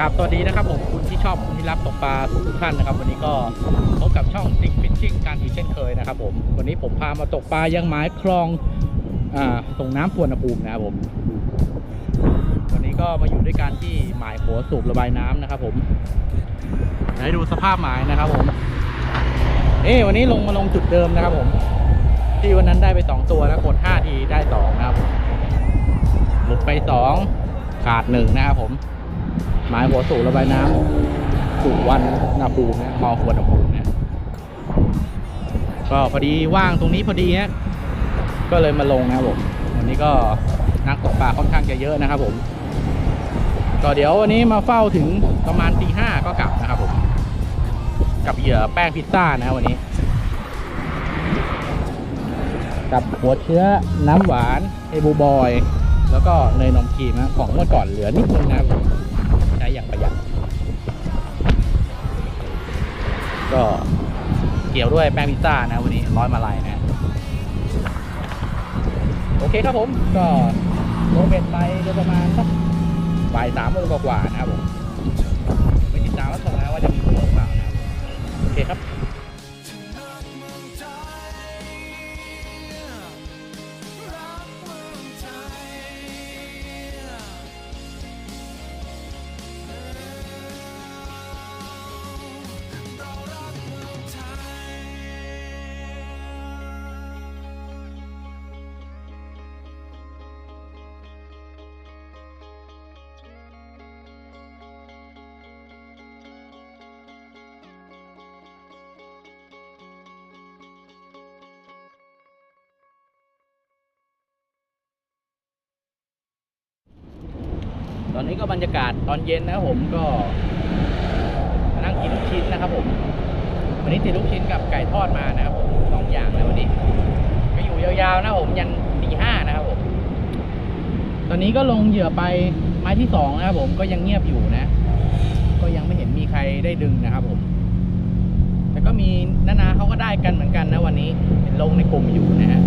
ครับสวัสดีนะครับผมคุณที่ชอบคุณที่รักตกปลาทุกท่านนะครับ วันนี้ก็พบกับช่องติ๊กฟิชชิ่งการอีกเช่นเคยนะครับผมวันนี้ผมพามาตกปลายังไม้คลองอ่าส่งน้ำปวนภูมินะครับผม วันนี้ก็มาอยู่ด้วยกันที่หมายหัวสูบระบายน้ำนะครับ ผมให้ดูสภาพหมายนะครับ ผม เอ้วันนี้ลงมาลงจุดเดิมนะครับ ผม ที่วันนั้นได้ไปสองตัวแล้วกด5ทีได้สองนะครับหลุดไปสองขาดหนึ่งนะครับผม หมายหัวสูบระบายน้ำสุวรรณภูมินะมอควรภูมิเนี่ยก็พอดีว่างตรงนี้พอดีฮะก็เลยมาลงนะครับผมวันนี้ก็นักตกปลาค่อนข้างจะเยอะนะครับผมก็เดี๋ยววันนี้มาเฝ้าถึงประมาณตีห้าก็กลับนะครับผมกับเหยื่อแป้งพิซซ่านะวันนี้ กับหัวเชื้อน้ำหวานเอบูบอย แล้วก็เนยนมครีมนะของเมื่อก่อนเหลือนิดนึงนะครับ ก็เกี่ยวด้วยแป้งพิซซ่านะวันนี้ร้อยมาลายนะ โอเคครับผมก็โรเบ็ดไปโดยประมาณสักบ่ายสามโมงกว่าๆนะครับผมไม่ติดตามแล้วส่งนะว่าจะมีตัวหรือเปล่านะโอเคครับ อนนี้ก็บรรยากาศตอนเย็นนะครับผมก็นั่งกินลูกชิ้นนะครับผมวันนี้ติดลูกชิ้นกับไก่ทอดมานะครับผมสองอย่างนะวันนี้ก็อยู่ยาวๆนะผมยันตีห้านะครับผมตอนนี้ก็ลงเหยื่อไปไม้ที่สองนะครับผมก็ยังเงียบอยู่นะ ก็ยังไม่เห็นมีใครได้ดึงนะครับผม แต่ก็มีนานาเขาก็ได้กันเหมือนกันนะวันนี้เห็นลงในกลุ่มอยู่นะฮะ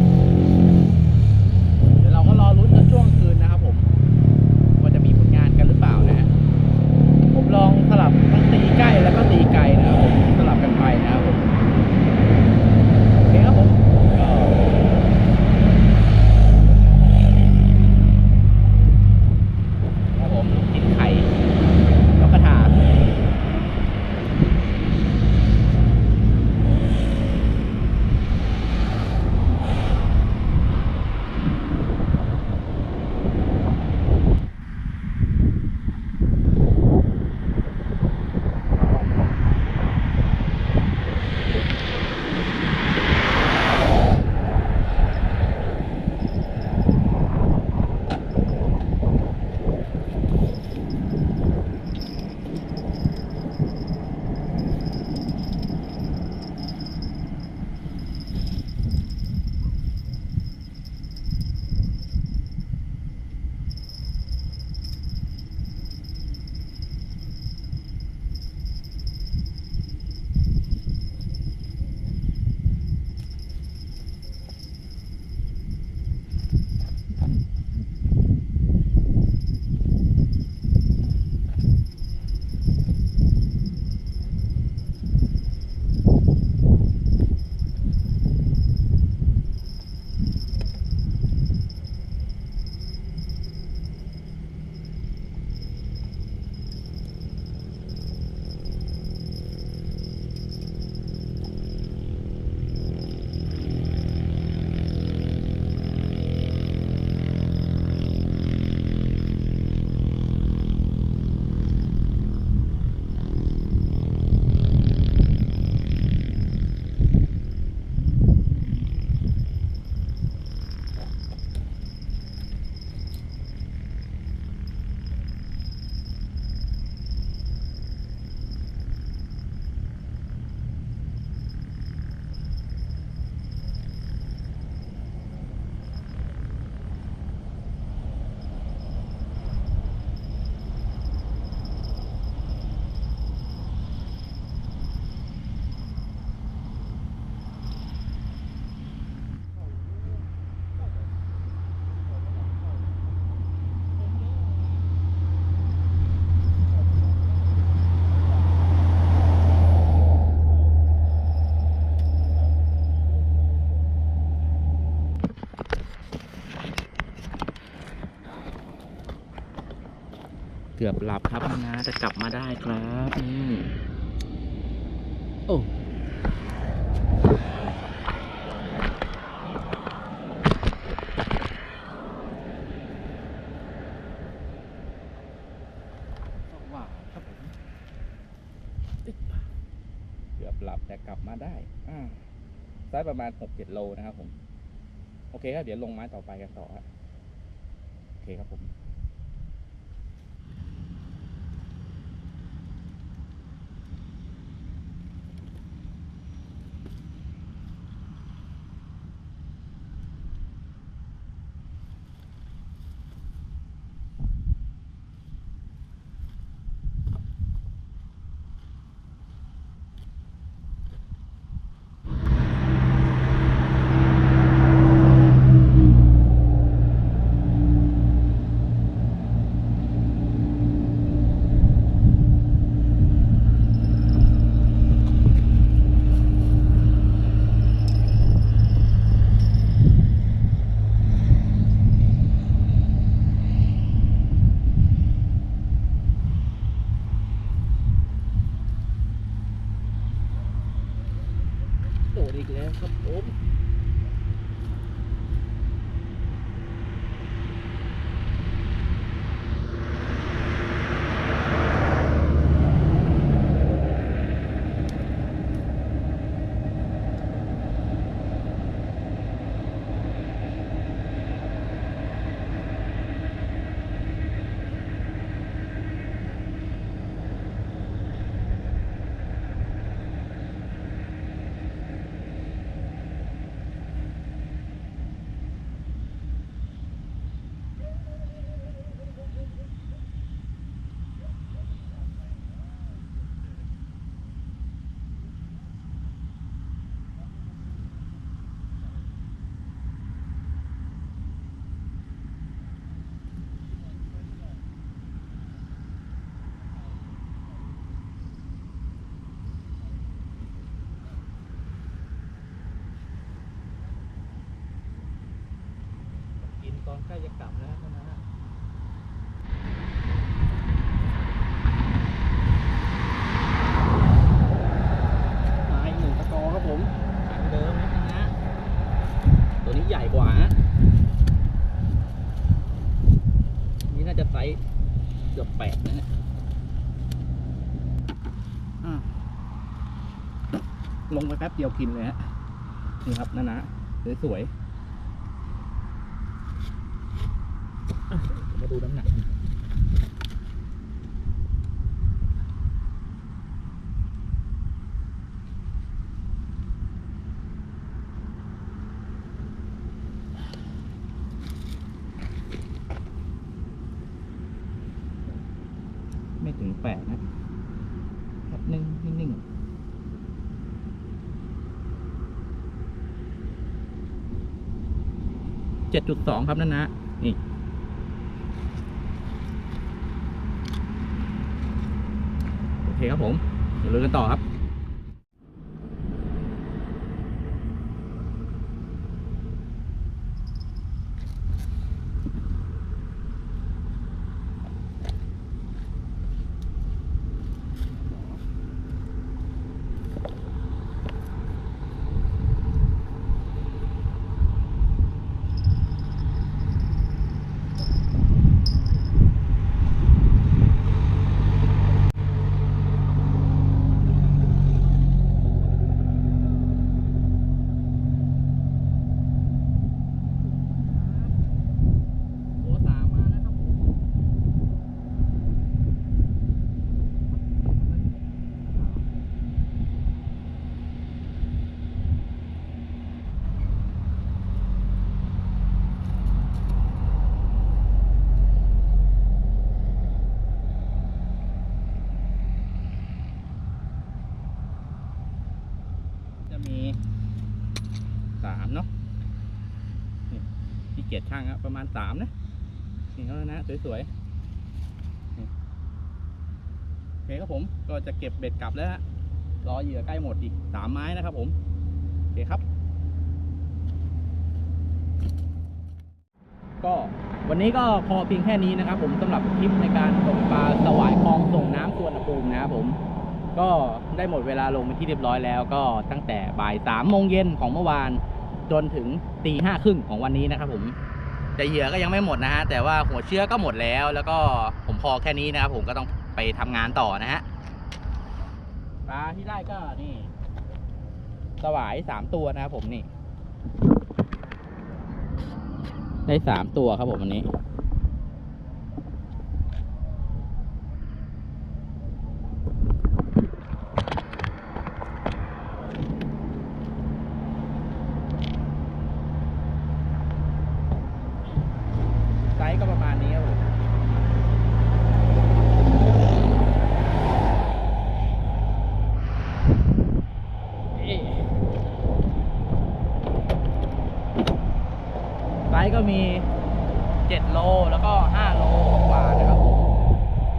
อบหลับครับนะจะกลับมาได้ครับนี่โอ้ว้าวครับผมติ๊กเกือบหลับแต่กลับมาได้อ่าไซส์ประมาณ6-7โลนะครับผม โอเคครับ เดี๋ยวลงไม้ต่อไปกันต่อฮะโอเคครับผม ใกล้จะกลับแล้วนะมาอีกหนึ่งตะกอครับผมถังเดิมนะนะตัวนี้ใหญ่กว่าฮะนี่น่าจะไซส์เกือบแปดนะเนี่ยอะลงไปแป๊บเดียวกินเลยฮะนี่ครับนะนะสวยๆ มาดูน้ำหนักไม่ถึงแปดนะแป๊บนึงนิ่งๆเจ็ดจุดสองครับนั่นนะนี่ โอ เคครับผมเดี๋ยวลุยกันต่อครับ โอ้สามมาแล้วครับผม จะมีสามเนาะนี่ ที่เกียรติช่างอะประมาณสามนะนี่เขาแล้วนะสวยๆโอเคครับผมก็จะเก็บเบ็ดกลับแล้วฮะรอเหยื่อใกล้หมดอีกสามไม้นะครับผมโอเคครับ ก็วันนี้ก็พอเพียงแค่นี้นะครับ ผมสำหรับคลิปในการตกปลาสวายคลองส่งน้ำสวนภูมินะครับผมก็ได้หมดเวลาลงเป็นที่เรียบร้อยแล้ว ก็ตั้งแต่บ่ายสามโมงเย็นของเมื่อวาน จนถึงตีห้าครึ่งของวันนี้นะครับผมแต่เหยื่อก็ยังไม่หมดนะฮะแต่ว่าหัวเชื้อก็หมดแล้ว แล้วก็ผมพอแค่นี้นะครับผมก็ต้องไปทำงานต่อนะฮะปลาที่ได้ก็นี่สวายสามตัวนะครับผมนี่ ได้สามตัวครับผมวันนี้ ส์ก็ประมาณนี้ครับผมไซส์ก็มี 7 โลแล้วก็ 5 โลกว่านะครับผม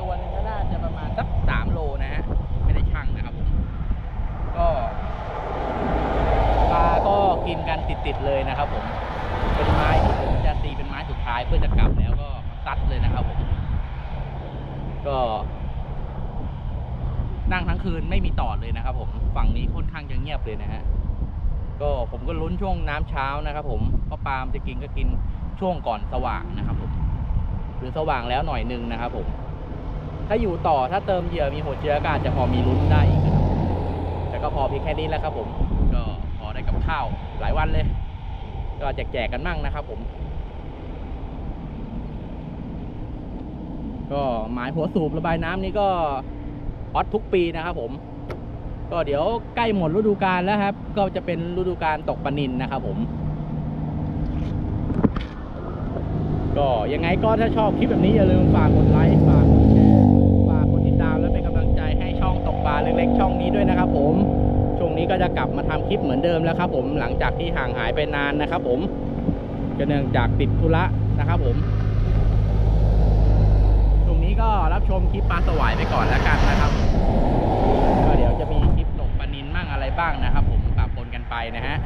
ตัวนึงก็น่าจะประมาณสัก 3 โลนะฮะ ไม่ได้ชั่งนะครับผมก็ปลาก็กินกันติด ๆ เลยนะครับผม เป็นไม้ที่ ท้ายเพื่อจะกลับแล้วก็ซัดเลยนะครับผมก็ นั่งทั้งคืนไม่มีต่อเลยนะครับ ผมฝั่งนี้ค่อนข้างจะเงียบเลยนะฮะก็ผมก็ลุ้นช่วงน้ำเช้านะครับผมเพราะปาล์มจะกินก็กินช่วงก่อนสว่างนะครับผมหรือสว่างแล้วหน่อยหนึงนะครับผม ถ้าอยู่ต่อถ้าเติมเหยื่อมีหัวเชื้อก็อาจจะพอมีลุ้นได้อีกนะครับแต่ก็พอเพียงแค่นี้แล้วครับผม ก็พอได้กับข้าวหลายวันเลย ก็แจกๆกันมั่งนะครับผม ก็หมายหัวสูบระบายน้ำนี่ก็ฮอตทุกปีนะครับผม ก็เดี๋ยวใกล้หมดฤดูกาลแล้วครับ ก็จะเป็นฤดูกาลตกปลานินนะครับผม ก็ยังไงก็ถ้าชอบคลิปแบบนี้อย่าลืมฝากกดไลค์ฝากกดแชร์ฝากกดติดตามและเป็นกำลังใจให้ช่องตกปลาเล็กๆ ช่องนี้ด้วยนะครับผมช่วงนี้ก็จะกลับมาทำคลิปเหมือนเดิมแล้วครับ ผมหลังจากที่ห่างหายไปนานนะครับ ผมก็เนื่องจากติดธุระนะครับผม นี้ก็รับชมคลิปปลาสวายไปก่อนแล้วกันนะครับก็เดี๋ยวจะมีคลิปตกปลานินมั่งอะไรบ้างนะครับ ผมปะปนกันไปนะฮะ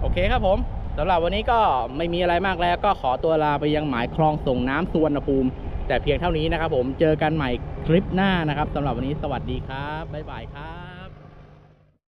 โอเคครับผมสำหรับวันนี้ก็ไม่มีอะไรมากแล้ว ก็ขอตัวลาไปยังหมายคลองส่งน้ำสุวรรณภูมิ แต่เพียงเท่านี้นะครับผมเจอกันใหม่คลิปหน้านะครับสำหรับวันนี้สวัสดีครับบ๊ายบายครับ